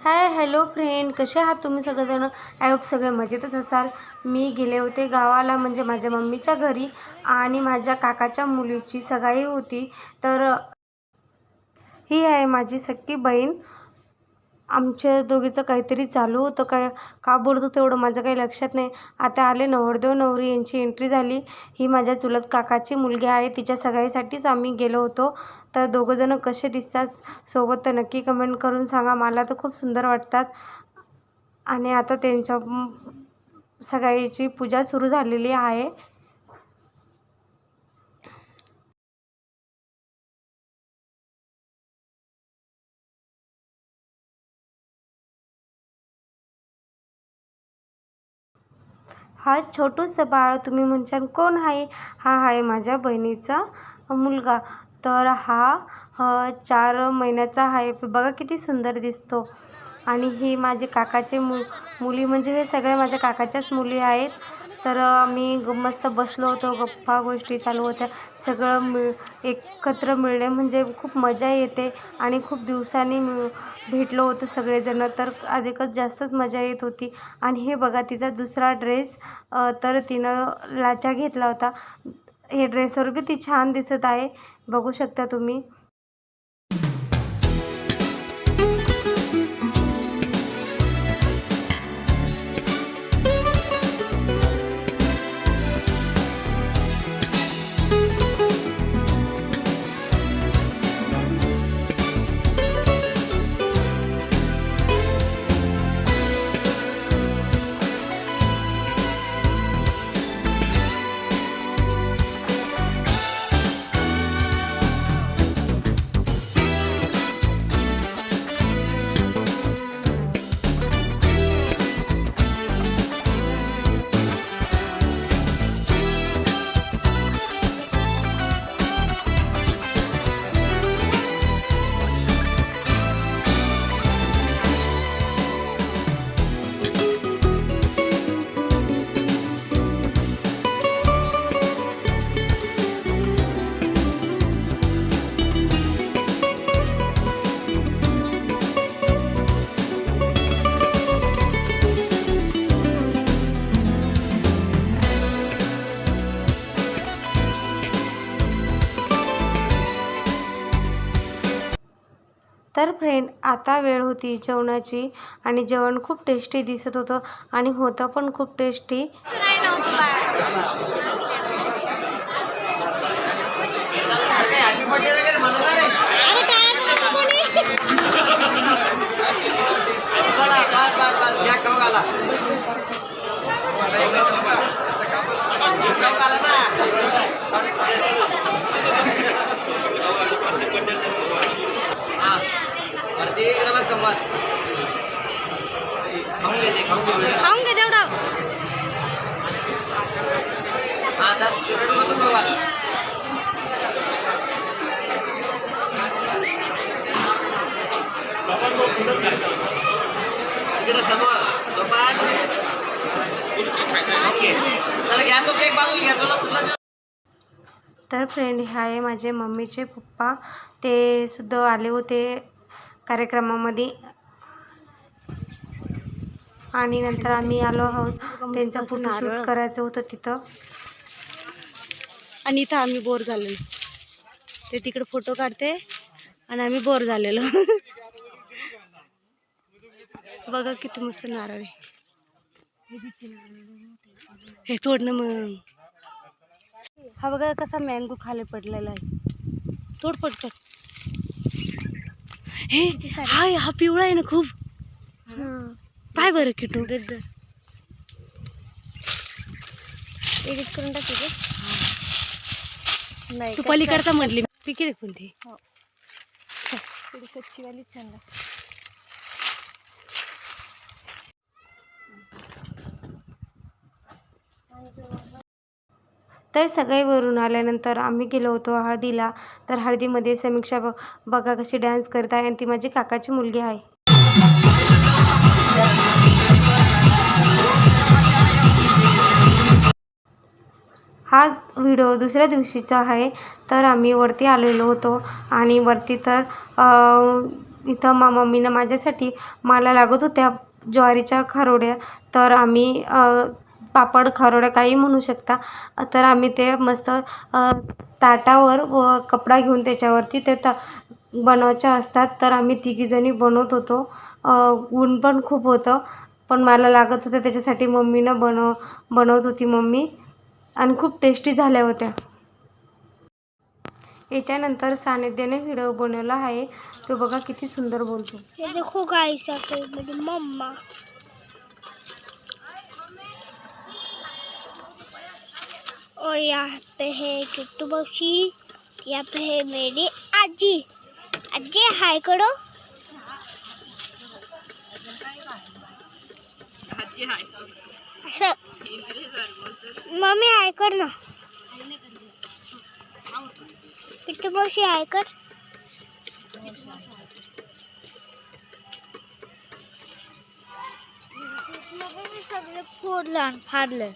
Hi hello friend. कसे आहात तुम्ही सगळेजण? आय होप सगळे मजेतच असाल. मी गेले होते गावाला म्हणजे माझ्या मम्मीच्या घरी आणि माझ्या काकाच्या मुलीची सगाई होती. तर ही आहे माझी सख्खी बहीण. आमच्या दोघीचं काहीतरी चालू होतं. काय का बोलत होतं एवढं माझं काही लक्षात नाही. आता आले नवरदेव नवरी यांची एंट्री झाली. ही माझ्या चुलत काकाची मुलगी आहे. तिच्या सगाईसाठीच आम्ही गेलो होतो. तर दोघंजणं कसे दिसतात सोबत तर नक्की कमेंट करून सांगा. मला तर खूप सुंदर वाटतात. आणि आता त्यांच्या सगाईची पूजा सुरू झालेली आहे. हा छोटूसं बाळ तुम्ही म्हणशाल कोण आहे? हा आहे माझ्या बहिणीचा मुलगा. तर हा चार महिन्याचा आहे. बघा किती सुंदर दिसतो. आणि हे माझे काकाचे मु मुली म्हणजे हे सगळ्या माझ्या काकाच्याच मुली आहेत. तर आम्ही ग मस्त बसलो होतो. गप्पा गोष्टी चालू होत्या. सगळं मिळ एकत्र मिळणे म्हणजे खूप मजा येते आणि खूप दिवसांनी मिळ भेटलो होतो सगळेजणं. तर अधिकच जास्तच मजा येत होती. आणि हे बघा तिचा दुसरा ड्रेस तर तिनं लाचा घेतला होता. हे ड्रेसवर ती छान दिसत आहे. बघू शकता तुम्ही. तर फ्रेंड आता वेळ होती जेवणाची आणि जेवण खूप टेस्टी दिसत होतं आणि होतं पण खूप टेस्टी चला बस बस बस घ्या खाऊ घाला खाऊ घाला ना हा वरती इकडे बघ समोर खाऊन घे ते खाऊन घे वेळ. खाऊन घे तेवढं हा चल रडू नको खाऊ घाला इकडे समोर सोपान ओके चला घ्या तो केक बाजूला घ्या तुला कुठला देऊ? तर फ्रेंड हे आहे माझे मम्मीचे पप्पा. ते सुद्धा आले होते कार्यक्रमामध्ये. आणि नंतर आम्ही आलो आहोत. त्यांचा फोटोशूट करायचं होतं तिथं. आणि इथं आम्ही बोर झालेलो ते तिकडे फोटो काढते आणि आम्ही बोर झालेलो. बघा किती मस्त नारळ आहे. हे तोडणं मग. हा बघा कसा मँगो खाली पडलेला आहे. तोड पटकन. हे हाय हा पिवळा आहे ना खूप. पाय बरं किटू. एडिट करून टाकू नाही तू पलीकडचा म्हटली. पिकी रे कोणती कच्चीवाली छान तर सगळेवरून आल्यानंतर आम्ही गेलो होतो हळदीला. तर हळदीमध्ये समीक्षा ब बघा कशी डान्स करत आहे आणि ती माझी काकाची मुलगी आहे. हा व्हिडिओ दुसऱ्या दिवशीचा आहे. तर आम्ही वरती आलेलो होतो आणि वरती तर इथं मा मम्मीनं माझ्यासाठी मला लागत होत्या ज्वारीच्या खारोड्या. तर आम्ही पापड खारोड्या काही म्हणू शकता. तर आम्ही ते मस्त ताटावर व कपडा घेऊन त्याच्यावरती ते त बनवायच्या असतात. तर आम्ही तिघीजणी बनवत होतो. ऊन पण खूप होतं. पण मला लागत होतं त्याच्यासाठी मम्मीनं बनव बनवत होती मम्मी. आणि खूप टेस्टी झाल्या होत्या. याच्यानंतर सानिध्याने व्हिडिओ बनवला आहे. तो बघा किती सुंदर बोलतो. ये मम्मा. और यहाँ पे है किट्टू बक्शी यहाँ पे है मेरी आजी। आजी हाय करो। असं मम्मी हाय कर ना। किट्टू बक्शी हाय कर। सगळे फोडलं आणि फाडलं.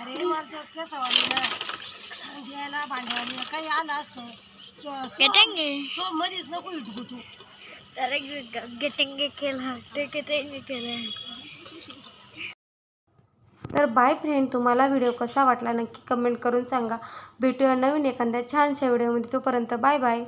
अरे मला घ्यायला भांडवाली. काही आलं असतं. गेटेंगे? तो मध्येच नको इटकू तू. अरे गेटेंगे केला ते गेटेंगे केलं तर बाय फ्रेंड तुम्हाला व्हिडिओ कसा वाटला नक्की कमेंट करून सांगा. भेटूया नवीन एखाद्या छानशा व्हिडिओमध्ये तोपर्यंत बाय बाय